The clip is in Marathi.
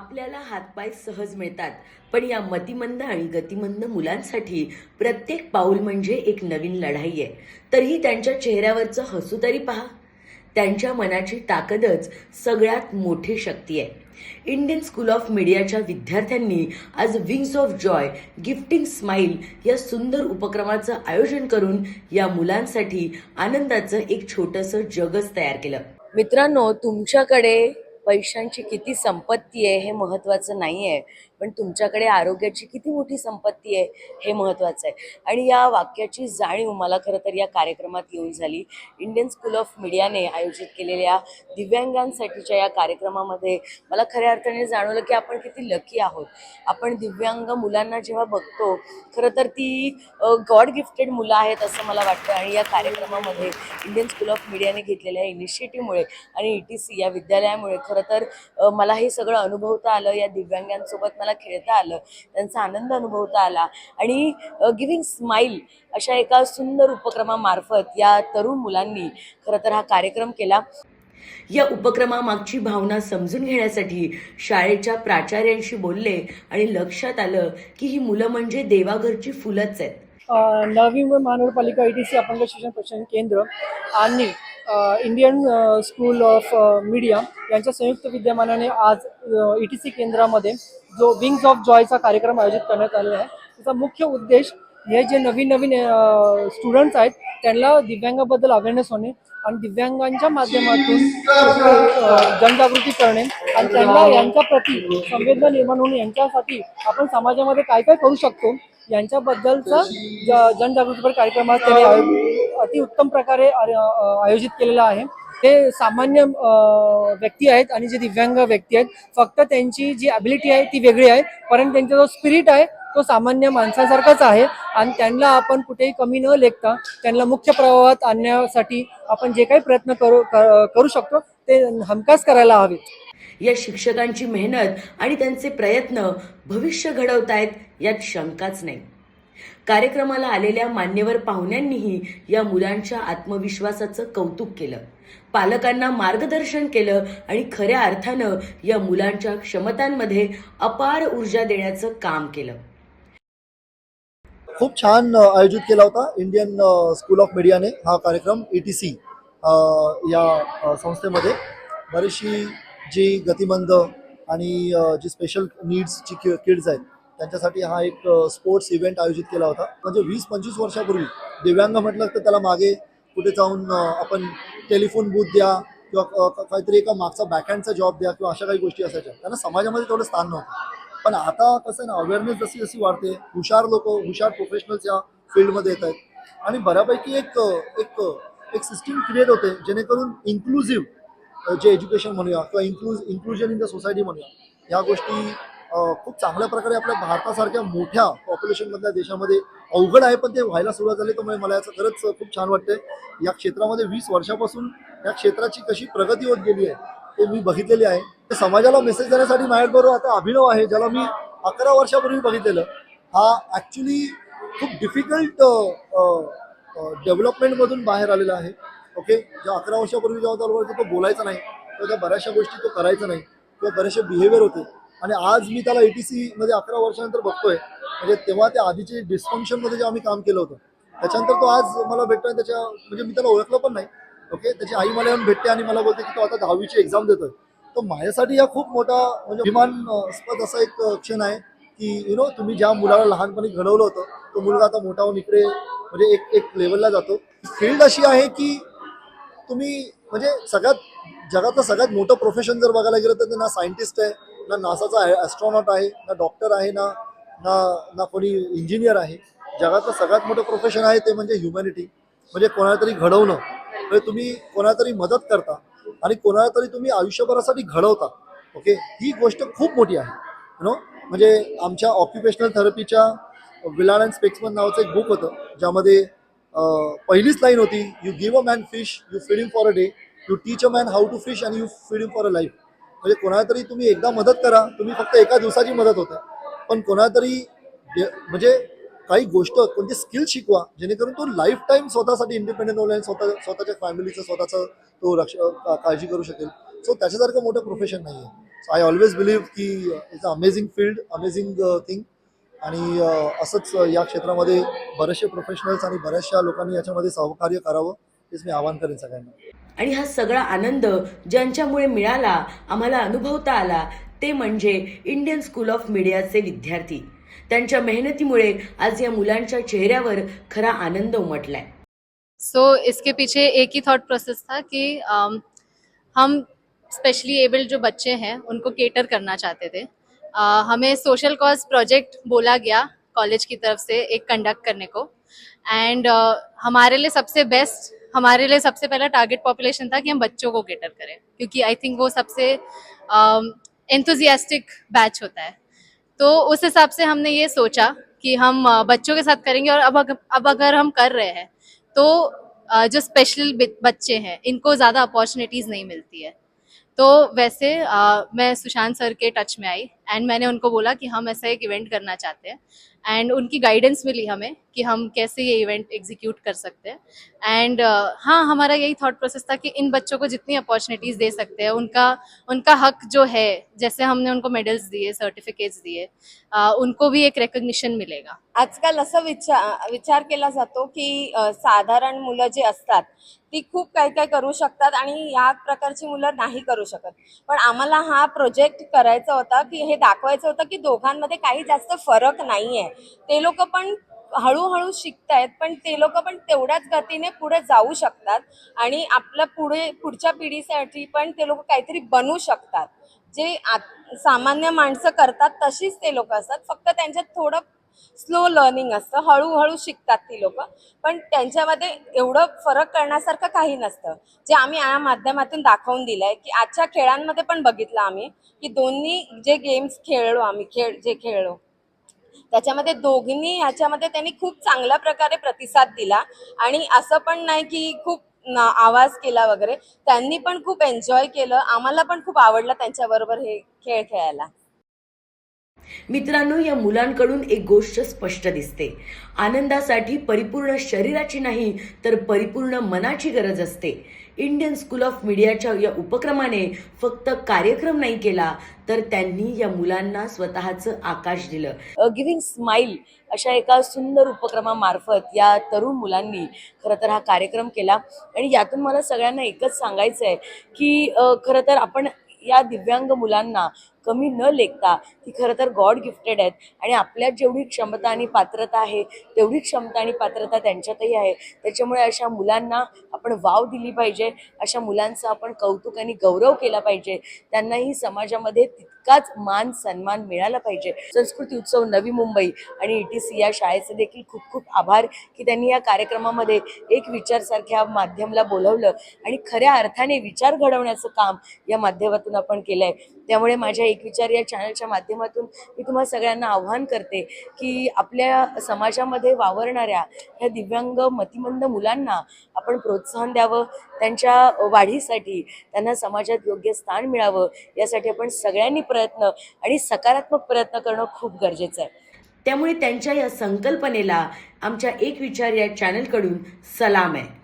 आपल्याला हातपाय सहज मिळतात. पण या मतिमंद आणि गतिमंद मुलांसाठी प्रत्येक पाऊल म्हणजे एक नवीन लढाई आहे. तरीही त्यांच्या चेहऱ्यावरचं हसू तरी पहा. त्यांच्या मनाची ताकदच सगळ्यात मोठी शक्ती आहे. इंडियन स्कूल ऑफ मीडियाच्या विद्यार्थ्यांनी आज Wings of Joy gifting smile या सुंदर उपक्रमाचं आयोजन करून या मुलांसाठी आनंदाचं एक छोटंसं जगच तयार केलं. मित्रांनो तुमच्याकडे पैशांची किती संपत्ती आहे हे महत्त्वाचं नाही आहे पण तुमच्याकडे आरोग्याची किती मोठी संपत्ती आहे हे महत्त्वाचं आहे. आणि या वाक्याची जाणीव मला खरं तर या कार्यक्रमात येऊन झाली. इंडियन स्कूल ऑफ मीडियाने आयोजित केलेल्या दिव्यांगांसाठीच्या या कार्यक्रमामध्ये मला खऱ्या अर्थाने जाणवलं की आपण किती लकी आहोत. आपण दिव्यांग मुलांना जेव्हा बघतो खरं तर ती गॉड गिफ्टेड मुलं आहेत असं मला वाटतं. आणि या कार्यक्रमामध्ये इंडियन स्कूल ऑफ मीडियाने घेतलेल्या इनिशिएटिव्हमुळे आणि ई टी सी या विद्यालयामुळे खरं तर मला हे सगळं अनुभवता आलं. या दिव्यांगांसोबत मला खेळता आलं. त्यांचा आनंद अनुभवता आला. आणि गिव्हिंग स्माईल अशा एका सुंदर उपक्रमामार्फत या तरुण मुलांनी खरं तर हा कार्यक्रम केला. या उपक्रमामागची भावना समजून घेण्यासाठी शाळेच्या प्राचार्यांशी बोलले आणि लक्षात आलं की ही मुलं म्हणजे देवाघरची फुलंच आहेत. नवी मुंबई महानगरपालिका ई टी सी अपंग शिक्षण प्रशिक्षण केंद्र आणि इंडियन स्कूल ऑफ मीडिया यांच्या संयुक्त विद्यमानाने आज ई टी सी केंद्रामध्ये जो विंग्स ऑफ जॉयचा कार्यक्रम आयोजित करण्यात आलेला आहे. त्याचा मुख्य उद्देश हे जे नवीन नवीन स्टुडंट्स आहेत त्यांना दिव्यांगाबद्दल अवेअरनेस होणे आणि दिव्यांगांच्या माध्यमातून जनजागृती करणे आणि त्यांना यांच्या प्रती संवेदना निर्माण होणे यांच्यासाठी आपण समाजामध्ये काय काय करू शकतो यांच्याबद्दलचा ज- जनजागृतीपर कार्यक्रमात त्यांनी अतिउत्तम प्रकारे आयोजित केलेला आहे. ते सामान्य व्यक्ती आहेत आणि जे दिव्यांग व्यक्ती आहेत फक्त त्यांची जी ॲबिलिटी आहे ती वेगळी आहे परंतु त्यांचा जो स्पिरिट आहे तो सामान्य माणसासारखाच आहे आणि त्यांना आपण कुठेही कमी न लेखता त्यांना मुख्य प्रवाहात आणण्यासाठी आपण जे काही प्रयत्न करू करू शकतो ते हमखास करायला हवेत. या शिक्षकांची मेहनत आणि त्यांचे प्रयत्न भविष्य घडवतायत यात शंकाच नाही. कार्यक्रमाला आलेल्या मान्यवर पाहुण्यांनीही या मुलांच्या आत्मविश्वासाचं कौतुक केलं. पालकांना मार्गदर्शन केलं आणि खऱ्या अर्थानं या मुलांच्या क्षमतांमध्ये अपार ऊर्जा देण्याचं काम केलं. खूप छान आयोजित केला होता इंडियन स्कूल ऑफ मीडियाने हा कार्यक्रम ए टी सी या संस्थेमध्ये. बरीचशी जी गतिमंद आणि जी स्पेशल नीड्सची कि किड्स आहेत त्यांच्यासाठी हा एक स्पोर्ट्स इव्हेंट आयोजित केला होता. म्हणजे वीस पंचवीस वर्षापूर्वी दिव्यांग म्हटलं तर त्याला मागे कुठे जाऊन आपण टेलिफोन बूथ द्या किंवा काहीतरी एका मागचा बॅकहँडचा जॉब द्या किंवा अशा काही गोष्टी असायच्या. त्यांना समाजामध्ये तेवढं स्थान नव्हतं. पण आता कसं आहे ना अवेअरनेस जशी जशी वाढते हुशार लोक हुशार प्रोफेशनल्स या फील्डमध्ये येत आहेत. आणि बऱ्यापैकी एक एक एक सिस्टीम क्रिएट होते जेणेकरून इन्क्लुझिव्ह जे एज्युकेशन म्हणूया किंवा include inclusion in the society म्हणूया या गोष्टी खूप चांगल्या प्रकारे आपल्या भारतासारख्या मोठ्या पॉप्युलेशनमधल्या देशामध्ये अवघड आहे पण ते व्हायला सुरुवात झाली त्यामुळे मला याचं खरंच खूप छान वाटतंय. या क्षेत्रामध्ये वीस वर्षापासून या क्षेत्राची कशी प्रगती होत गेली आहे ते मी बघितलेली आहे. ते समाजाला मेसेज देण्यासाठी माझ्याबरोबर आता अभिनव आहे ज्याला मी अकरा वर्षापूर्वी बघितलेलं. हा ॲक्च्युली खूप डिफिकल्ट डेव्हलपमेंटमधून बाहेर आलेला आहे. ओके? जेव्हा अकरा वर्षापूर्वी जेव्हा चालू बरोबर तो बोलायचा नाही किंवा त्या बऱ्याचशा गोष्टी तो करायचा नाही किंवा बरेचसे बिहेवियर होते. आणि आज मी त्याला ए टी सीमध्ये अकरा वर्षानंतर बघतोय म्हणजे तेव्हा त्या आधीचे डिस्फंक्शनमध्ये जेव्हा आम्ही काम केलं होतं त्याच्यानंतर तो आज मला भेटतोय त्याच्या म्हणजे मी त्याला ओळखलं पण नाही ओके? त्याची आई मला येऊन भेटते आणि मला बोलते की तो आता दहावीची एक्झाम देतोय. तर माझ्यासाठी हा खूप मोठा म्हणजे अभिमानास्पद असा एक क्षण आहे की यु नो तुम्ही ज्या मुलाला लहानपणी घडवलं होतं तो मुलगा आता मोठा होऊन इकडे म्हणजे एक एक लेवलला जातो. फील्ड अशी आहे की तुम्ही म्हणजे सगळ्यात जगातलं सगळ्यात मोठं प्रोफेशन जर बघायला गेलं तर ते ना सायंटिस्ट आहे ना नासाचा ॲस्ट्रॉनॉट आहे ना डॉक्टर आहे ना ना ना कोणी इंजिनियर आहे. जगातलं सगळ्यात मोठं प्रोफेशन आहे ते म्हणजे ह्युमॅनिटी म्हणजे कोणाला तरी घडवणं. म्हणजे तुम्ही कोणाला तरी मदत करता आणि कोणाला तरी तुम्ही आयुष्यभरासाठी घडवता. ओके ही गोष्ट खूप मोठी आहे. नो म्हणजे आमच्या ऑक्युपेशनल थेरपीच्या विलान अँड स्पेक्समन नावाचं एक बुक होतं ज्यामध्ये पहिलीच लाईन होती you give a man fish you feed for a day you teach a man how to fish and you feed for a life म्हणजे कोणाला तरी तुम्ही एकदा मदत करा तुम्ही फक्त एका दिवसाची मदत होते. पण कोणाला तरी म्हणजे काही गोष्ट कोणती स्किल शिकवा जेणेकरून तो लाईफ टाईम स्वतःसाठी इंडिपेंडेंट होईल आणि स्वतः स्वतःच्या फॅमिलीचं स्वतःचं तो रक्ष काळजी करू शकेल. सो त्याच्यासारखं मोठं प्रोफेशन नाही आहे सो आय ऑलवेज बिलीव्ह की it's a amazing field amazing thing आणि असंच या क्षेत्रामध्ये बरेचसे प्रोफेशनल्स आणि बऱ्याचशा लोकांनी याच्यामध्ये सहकार्य करावं हेच मी आवाहन करेन सगळ्यांना. आणि हा सगळा आनंद ज्यांच्यामुळे मिळाला आम्हाला अनुभवता आला ते म्हणजे इंडियन स्कूल ऑफ मीडियाचे विद्यार्थी. त्यांच्या मेहनतीमुळे आज या मुलांच्या चेहऱ्यावर खरा आनंद उमटलाय. सो इसके पीछे एक ही थॉट प्रोसेस था कि हम स्पेशली एबल्ड जो बच्चे हैं उनको केटर करना चाहते थे। अ, हमें सोशल कॉज प्रोजेक्ट बोला गया कॉलेज की तरफ़ से एक कंडक्ट करने को। एंड uh, हमारे लिए सबसे बेस्ट हमारे लिए सबसे पहला टारगेट पॉपुलेशन था कि हम बच्चों को केटर करें। क्योंकि आई थिंक वो सबसे एंथुजियास्टिक uh, बैच होता है। तो उस हिसाब से हमने ये सोचा कि हम बच्चों के साथ करेंगे और अब अग, अब अगर हम कर रहे हैं तो जो स्पेशल बच्चे हैं इनको ज़्यादा अपॉर्चुनिटीज़ नहीं मिलती है। तो वैसे मैं सुशांत सर के टच में आई। एंड मैंने उनको बोला कि हम ऐसा एक इवेंट करना चाहते हैं। एंड उनकी गाइडेंस मिली हमें कि हम कैसे ये इवेंट एग्जीक्यूट कर सकते हैं। एंड uh, हाँ हमारा यही थॉट प्रोसेस था कि इन बच्चों को जितनी अपॉर्चुनिटीज़ दे सकते हैं उनका उनका हक जो है जैसे हमने उनको मेडल्स दिए सर्टिफिकेट्स दिए uh, उनको भी एक रेकग्निशन मिलेगा। आजकाल असं विचार विचार केला जातो की uh, साधारण मुलं जे असतात ती खूप काही काय करू शकतात आणि या प्रकारची मुलं नाही करू शकत. पण आम्हाला हा प्रोजेक्ट करायचा होता की हे दाखवायचं होतं की दोघांमध्ये काही जास्त फरक नाही आहे ते लोक पण हळूहळू शिकतायत पण ते लोक पण तेवढ्याच गतीने पुढे जाऊ शकतात आणि आपल्या पुढे पुढच्या पिढीसाठी पण ते लोक काहीतरी बनू शकतात. जे सामान्य माणसं करतात तशीच ते लोक असतात. फक्त त्यांच्यात थोडं स्लो लर्निंग असतं हळूहळू शिकतात ती लोक. पण त्यांच्यामध्ये एवढं फरक करण्यासारखं काही नसतं. जे आम्ही या माध्यमातून दाखवून दिलं आहे की आजच्या खेळांमध्ये पण बघितलं आम्ही की दोन्ही जे गेम्स खेळलो आम्ही खेळ जे खेळलो त्याच्यामध्ये दोघींनी ह्याच्यामध्ये त्यांनी खूप चांगल्या प्रकारे प्रतिसाद दिला. आणि असं पण नाही की खूप आवाज केला वगैरे. त्यांनी पण खूप एन्जॉय केलं. आम्हाला पण खूप आवडलं त्यांच्याबरोबर हे खेळ खेळायला. मित्रांनो या मुलांकडून एक गोष्ट स्पष्ट दिसते. आनंदासाठी परिपूर्ण शरीराची नाही तर परिपूर्ण मनाची गरज असते. इंडियन स्कूल ऑफ मीडियाच्या या उपक्रमाने फक्त कार्यक्रम नाही केला तर त्यांनी या मुलांना स्वतःचं आकाश दिलं. गिव्हिंग स्माईल अशा एका सुंदर उपक्रमामार्फत या तरुण मुलांनी खरं तर हा कार्यक्रम केला. आणि यातून मला सगळ्यांना एकच सांगायचं आहे की खरं तर आपण या दिव्यांग मुलांना कमी न लेखता ती खरं तर गॉड गिफ्टेड आहेत. आणि आपल्यात जेवढी क्षमता आणि पात्रता आहे तेवढी क्षमता आणि पात्रता त्यांच्यातही आहे. त्याच्यामुळे अशा मुलांना आपण वाव दिली पाहिजे अशा मुलांचा आपण कौतुक आणि गौरव केला पाहिजे. त्यांनाही समाजामध्ये तितकाच मान सन्मान मिळाला पाहिजे. संस्कृती उत्सव नवी मुंबई आणि ई टी सी या शाळेचे देखील खूप खूप आभार की त्यांनी या कार्यक्रमामध्ये एक विचारसारख्या माध्यमला बोलवलं आणि खऱ्या अर्थाने विचार घडवण्याचं काम या माध्यमातून आपण केलं आहे त्यामुळे माझ्या एक विचार या चॅनलच्या माध्यमातून मी तुम्हा सगळ्यांना आव्हान करते की आपल्या समाजामध्ये वावरणाऱ्या ह्या दिव्यांग मतिमंद मुलांना आपण प्रोत्साहन द्यावं त्यांच्या वाढीसाठी त्यांना समाजात योग्य स्थान मिळावं यासाठी आपण सगळ्यांनी प्रयत्न आणि सकारात्मक प्रयत्न करणं खूप गरजेचं आहे. त्यामुळे त्यांच्या या संकल्पनेला आमच्या एक विचार या चॅनलकडून सलाम आहे.